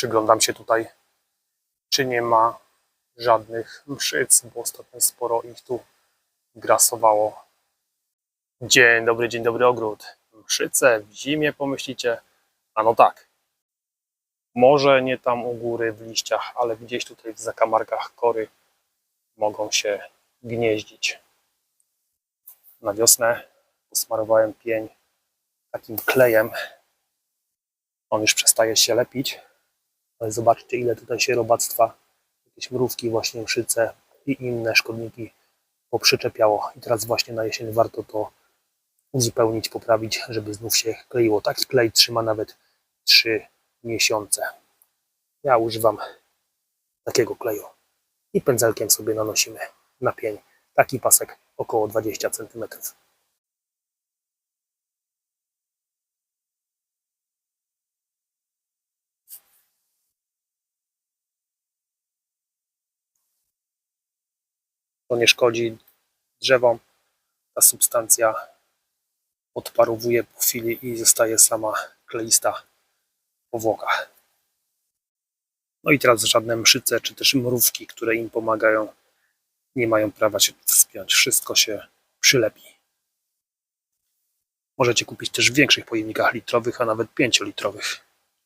Przyglądam się tutaj, czy nie ma żadnych mszyc, bo ostatnio sporo ich tu grasowało. Dzień dobry, dzień dobry ogród. Mszyce w zimie pomyślicie? A no tak. Może nie tam u góry w liściach, ale gdzieś tutaj w zakamarkach kory mogą się gnieździć. Na wiosnę posmarowałem pień takim klejem. On już przestaje się lepić, ale zobaczcie ile tutaj się robactwa, jakieś mrówki, właśnie mszyce i inne szkodniki poprzyczepiało. I teraz właśnie na jesień warto to uzupełnić, poprawić, żeby znów się kleiło. Taki klej trzyma nawet 3 miesiące. Ja używam takiego kleju i pędzelkiem sobie nanosimy na pień. Taki pasek około 20 cm. To nie szkodzi drzewom. Ta substancja odparowuje po chwili i zostaje sama kleista powłoka. No i teraz żadne mszyce czy też mrówki, które im pomagają, nie mają prawa się wspiąć. Wszystko się przylepi. Możecie kupić też w większych pojemnikach litrowych, a nawet 5-litrowych.